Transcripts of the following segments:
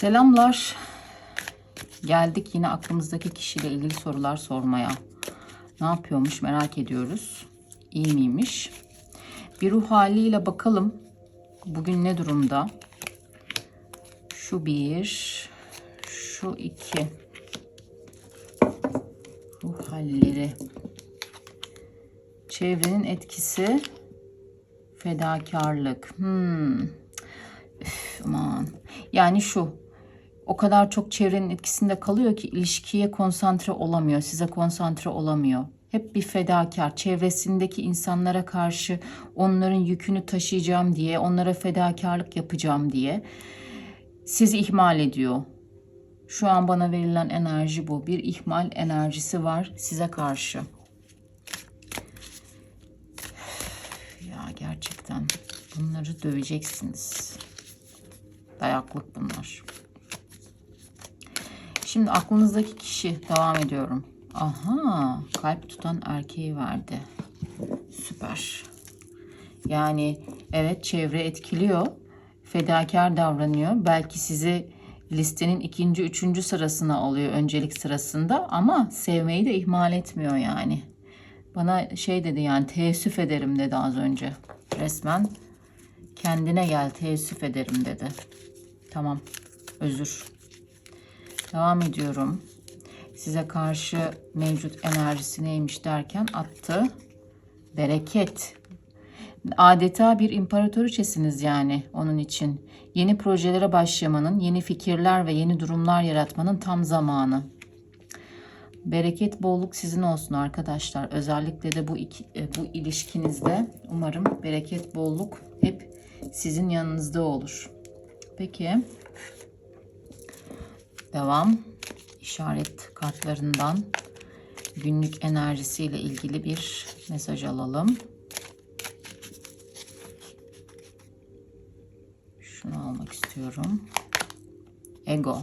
Selamlar. Geldik yine aklımızdaki kişiyle ilgili sorular sormaya. Ne yapıyormuş merak ediyoruz. İyi miymiş? Bir ruh haliyle bakalım. Bugün ne durumda? Şu bir, şu iki. Ruh halleri. Çevrenin etkisi, fedakarlık. Hmm. Üf, aman. Yani şu. O kadar çok çevrenin etkisinde kalıyor ki ilişkiye konsantre olamıyor, size konsantre olamıyor. Hep bir fedakar, çevresindeki insanlara karşı onların yükünü taşıyacağım diye, onlara fedakarlık yapacağım diye sizi ihmal ediyor. Şu an bana verilen enerji bu. Bir ihmal enerjisi var size karşı. Ya gerçekten bunları döveceksiniz. Dayaklık bunlar. Şimdi aklınızdaki kişi devam ediyorum. Aha kalp tutan erkeği verdi. Süper. Yani evet çevre etkiliyor. Fedakar davranıyor. Belki sizi listenin ikinci, üçüncü sırasına alıyor öncelik sırasında ama sevmeyi de ihmal etmiyor yani. Bana şey dedi yani teessüf ederim dedi az önce. Resmen kendine gel teessüf ederim dedi. Tamam özür. Devam ediyorum. Size karşı mevcut enerjisi neymiş derken attı. Bereket. Adeta bir imparatoriçesiniz yani onun için. Yeni projelere başlamanın, yeni fikirler ve yeni durumlar yaratmanın tam zamanı. Bereket, bolluk sizin olsun arkadaşlar. Özellikle de bu iki, e, bu ilişkinizde umarım bereket, bolluk hep sizin yanınızda olur. Peki. Devam. İşaret kartlarından günlük enerjisiyle ilgili bir mesaj alalım. Şunu almak istiyorum. Ego.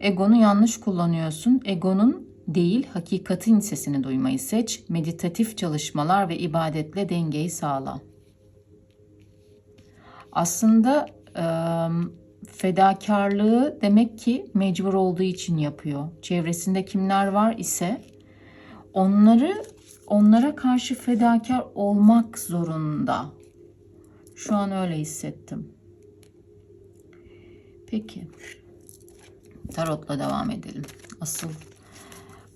Egonu yanlış kullanıyorsun. Egonun değil, hakikatin sesini duymayı seç. Meditatif çalışmalar ve ibadetle dengeyi sağla. Aslında e, fedakarlığı demek ki mecbur olduğu için yapıyor. Çevresinde kimler var ise onları onlara karşı fedakar olmak zorunda. Şu an öyle hissettim. Peki. Tarotla devam edelim. Asıl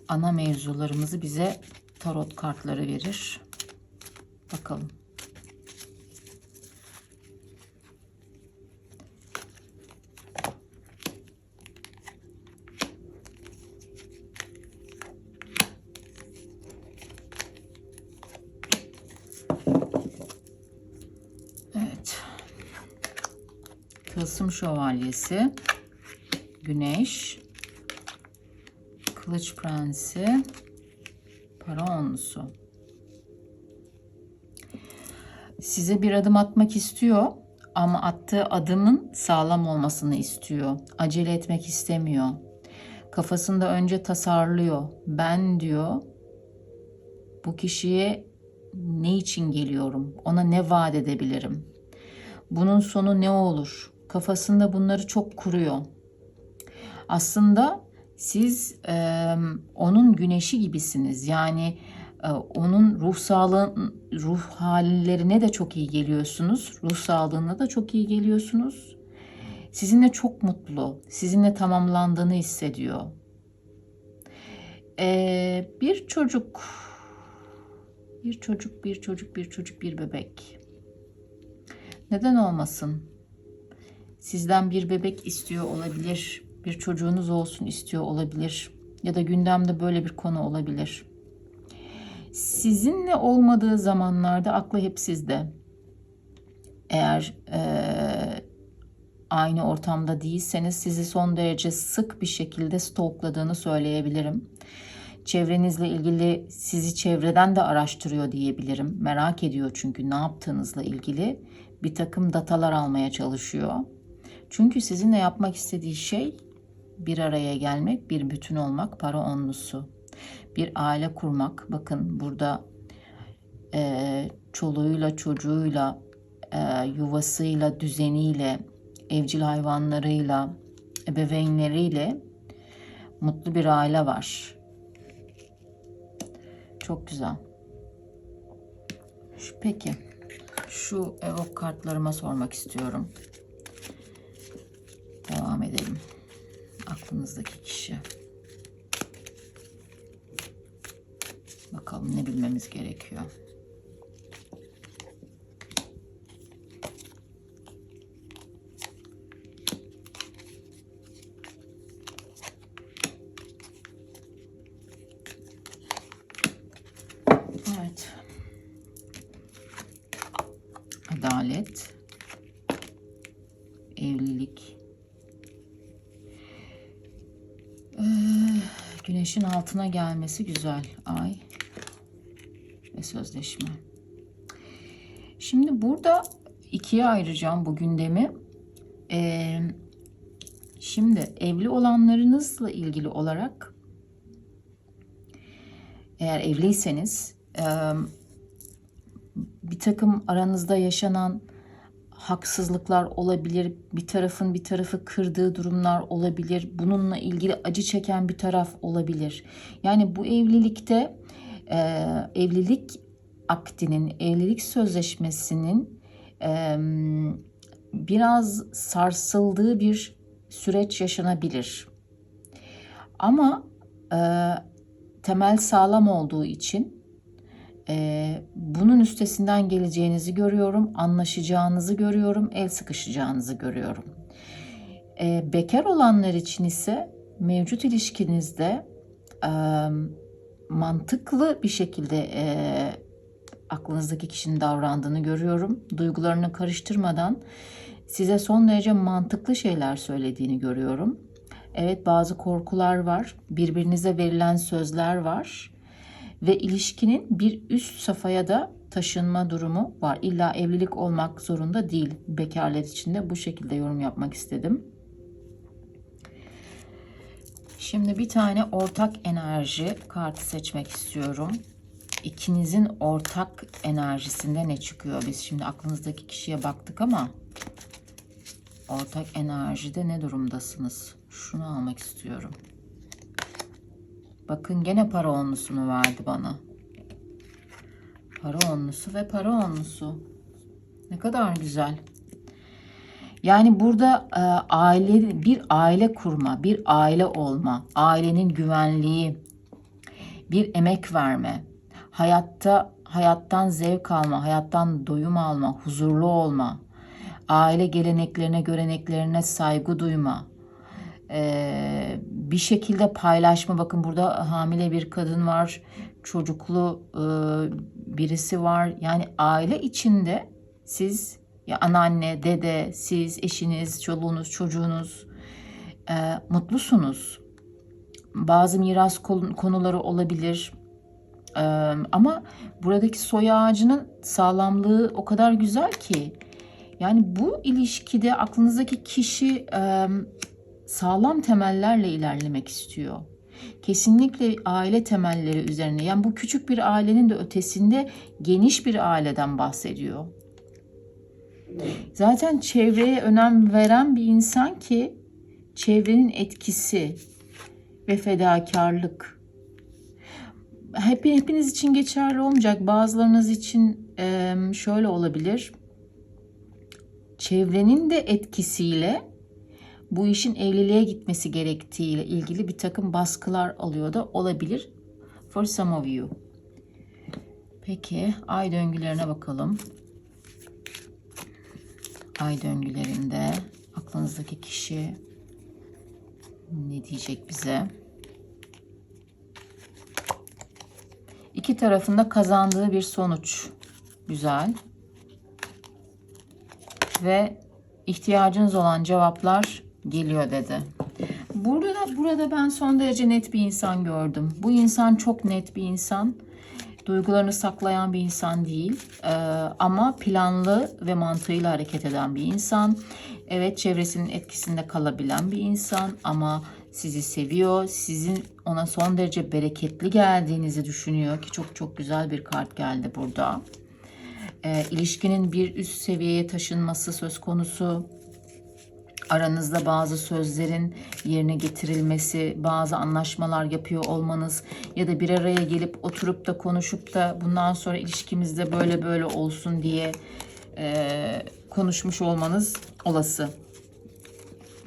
ana mevzularımızı bize tarot kartları verir. Bakalım. Tılsım şövalyesi. Güneş. Kılıç prensi. Para. Size bir adım atmak istiyor ama attığı adımın sağlam olmasını istiyor. Acele etmek istemiyor. Kafasında önce tasarlıyor. Ben diyor bu kişiye ne için geliyorum? Ona ne vaat edebilirim? Bunun sonu ne olur? Kafasında bunları çok kuruyor. Aslında siz e, onun güneşi gibisiniz. Yani e, onun ruh sağlığı, ruh hallerine de çok iyi geliyorsunuz. Ruh sağlığına da çok iyi geliyorsunuz. Sizinle çok mutlu, sizinle tamamlandığını hissediyor. E, bir çocuk, bir çocuk, bir çocuk, bir çocuk, bir bebek. Neden olmasın? Sizden bir bebek istiyor olabilir. Bir çocuğunuz olsun istiyor olabilir. Ya da gündemde böyle bir konu olabilir. Sizinle olmadığı zamanlarda aklı hep sizde. Eğer e, aynı ortamda değilseniz sizi son derece sık bir şekilde stalkladığını söyleyebilirim. Çevrenizle ilgili sizi çevreden de araştırıyor diyebilirim. Merak ediyor çünkü ne yaptığınızla ilgili bir takım datalar almaya çalışıyor. Çünkü sizinle yapmak istediği şey bir araya gelmek, bir bütün olmak, para onlusu. Bir aile kurmak. Bakın burada e, çoluğuyla, çocuğuyla, e, yuvasıyla, düzeniyle, evcil hayvanlarıyla, ebeveynleriyle mutlu bir aile var. Çok güzel. Peki. Şu evok kartlarıma sormak istiyorum. Evet. Adalet. Evlilik. Ee, güneşin altına gelmesi güzel. Ay sözleşme. Şimdi burada ikiye ayıracağım bu gündemi. Ee, şimdi evli olanlarınızla ilgili olarak eğer evliyseniz e, bir takım aranızda yaşanan haksızlıklar olabilir. Bir tarafın bir tarafı kırdığı durumlar olabilir. Bununla ilgili acı çeken bir taraf olabilir. Yani bu evlilikte e, evlilik akdinin, evlilik sözleşmesinin e, biraz sarsıldığı bir süreç yaşanabilir. Ama e, temel sağlam olduğu için e, bunun üstesinden geleceğinizi görüyorum, anlaşacağınızı görüyorum, el sıkışacağınızı görüyorum. E, bekar olanlar için ise mevcut ilişkinizde e, mantıklı bir şekilde e, aklınızdaki kişinin davrandığını görüyorum. Duygularını karıştırmadan size son derece mantıklı şeyler söylediğini görüyorum. Evet bazı korkular var, birbirinize verilen sözler var ve ilişkinin bir üst safhaya da taşınma durumu var. İlla evlilik olmak zorunda değil. Bekarlar için de bu şekilde yorum yapmak istedim. Şimdi bir tane ortak enerji kartı seçmek istiyorum. İkinizin ortak enerjisinde ne çıkıyor? Biz şimdi aklınızdaki kişiye baktık ama ortak enerjide ne durumdasınız? Şunu almak istiyorum. Bakın gene para onlusunu verdi bana. Para onlusu ve para onlusu. Ne kadar güzel. Yani burada e, aile bir aile kurma, bir aile olma, ailenin güvenliği, bir emek verme, hayatta hayattan zevk alma, hayattan doyum alma, huzurlu olma, aile geleneklerine, göreneklerine saygı duyma, e, bir şekilde paylaşma. Bakın burada hamile bir kadın var, çocuklu e, birisi var. Yani aile içinde siz ya anneanne, dede, siz, eşiniz, çoluğunuz, çocuğunuz e, mutlusunuz. Bazı miras konuları olabilir. E, ama buradaki soy ağacının sağlamlığı o kadar güzel ki. Yani bu ilişkide aklınızdaki kişi e, sağlam temellerle ilerlemek istiyor. Kesinlikle aile temelleri üzerine. Yani bu küçük bir ailenin de ötesinde geniş bir aileden bahsediyor. Zaten çevreye önem veren bir insan ki çevrenin etkisi ve fedakarlık. Hep, hepiniz için geçerli olmayacak. Bazılarınız için şöyle olabilir. Çevrenin de etkisiyle bu işin evliliğe gitmesi gerektiğiyle ilgili bir takım baskılar alıyor da olabilir. For some of you. Peki ay döngülerine bakalım. Ay döngülerinde aklınızdaki kişi ne diyecek bize? İki tarafında kazandığı bir sonuç. Güzel. Ve ihtiyacınız olan cevaplar geliyor dedi. Burada burada ben son derece net bir insan gördüm. Bu insan çok net bir insan. Duygularını saklayan bir insan değil. Ee, ama planlı ve mantığıyla hareket eden bir insan. Evet çevresinin etkisinde kalabilen bir insan ama sizi seviyor. Sizin ona son derece bereketli geldiğinizi düşünüyor ki çok çok güzel bir kart geldi burada. Ee, ilişkinin bir üst seviyeye taşınması söz konusu aranızda bazı sözlerin yerine getirilmesi, bazı anlaşmalar yapıyor olmanız ya da bir araya gelip oturup da konuşup da bundan sonra ilişkimizde böyle böyle olsun diye e, konuşmuş olmanız olası.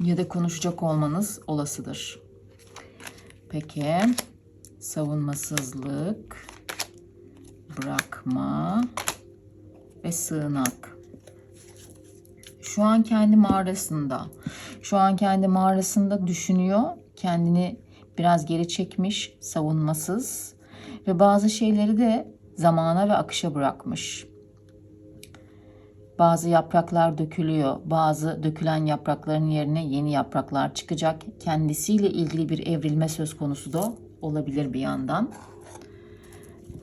Ya da konuşacak olmanız olasıdır. Peki savunmasızlık, bırakma ve sığınak. Şu an kendi mağarasında. Şu an kendi mağarasında düşünüyor. Kendini biraz geri çekmiş, savunmasız ve bazı şeyleri de zamana ve akışa bırakmış. Bazı yapraklar dökülüyor. Bazı dökülen yaprakların yerine yeni yapraklar çıkacak. Kendisiyle ilgili bir evrilme söz konusu da olabilir bir yandan.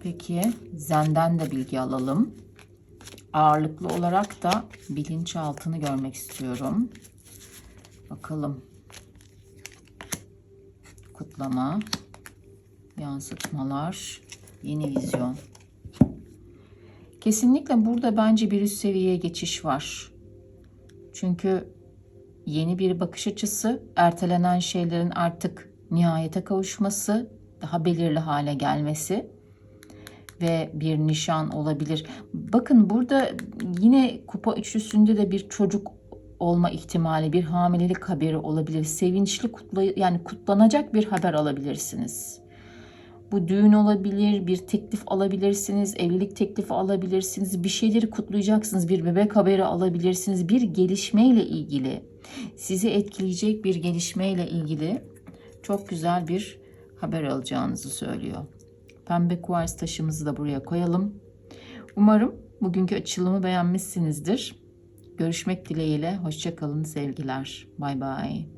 Peki Zen'den de bilgi alalım. Ağırlıklı olarak da bilinçaltını görmek istiyorum. Bakalım. Kutlama, yansıtmalar, yeni vizyon. Kesinlikle burada bence bir üst seviyeye geçiş var. Çünkü yeni bir bakış açısı, ertelenen şeylerin artık nihayete kavuşması, daha belirli hale gelmesi ve bir nişan olabilir. Bakın burada yine kupa üçlüsünde de bir çocuk olma ihtimali, bir hamilelik haberi olabilir. Sevinçli kutla yani kutlanacak bir haber alabilirsiniz. Bu düğün olabilir, bir teklif alabilirsiniz, evlilik teklifi alabilirsiniz, bir şeyleri kutlayacaksınız, bir bebek haberi alabilirsiniz, bir gelişmeyle ilgili, sizi etkileyecek bir gelişmeyle ilgili çok güzel bir haber alacağınızı söylüyor. Pembe kuvars taşımızı da buraya koyalım. Umarım bugünkü açılımı beğenmişsinizdir. Görüşmek dileğiyle. Hoşçakalın sevgiler. Bay bay.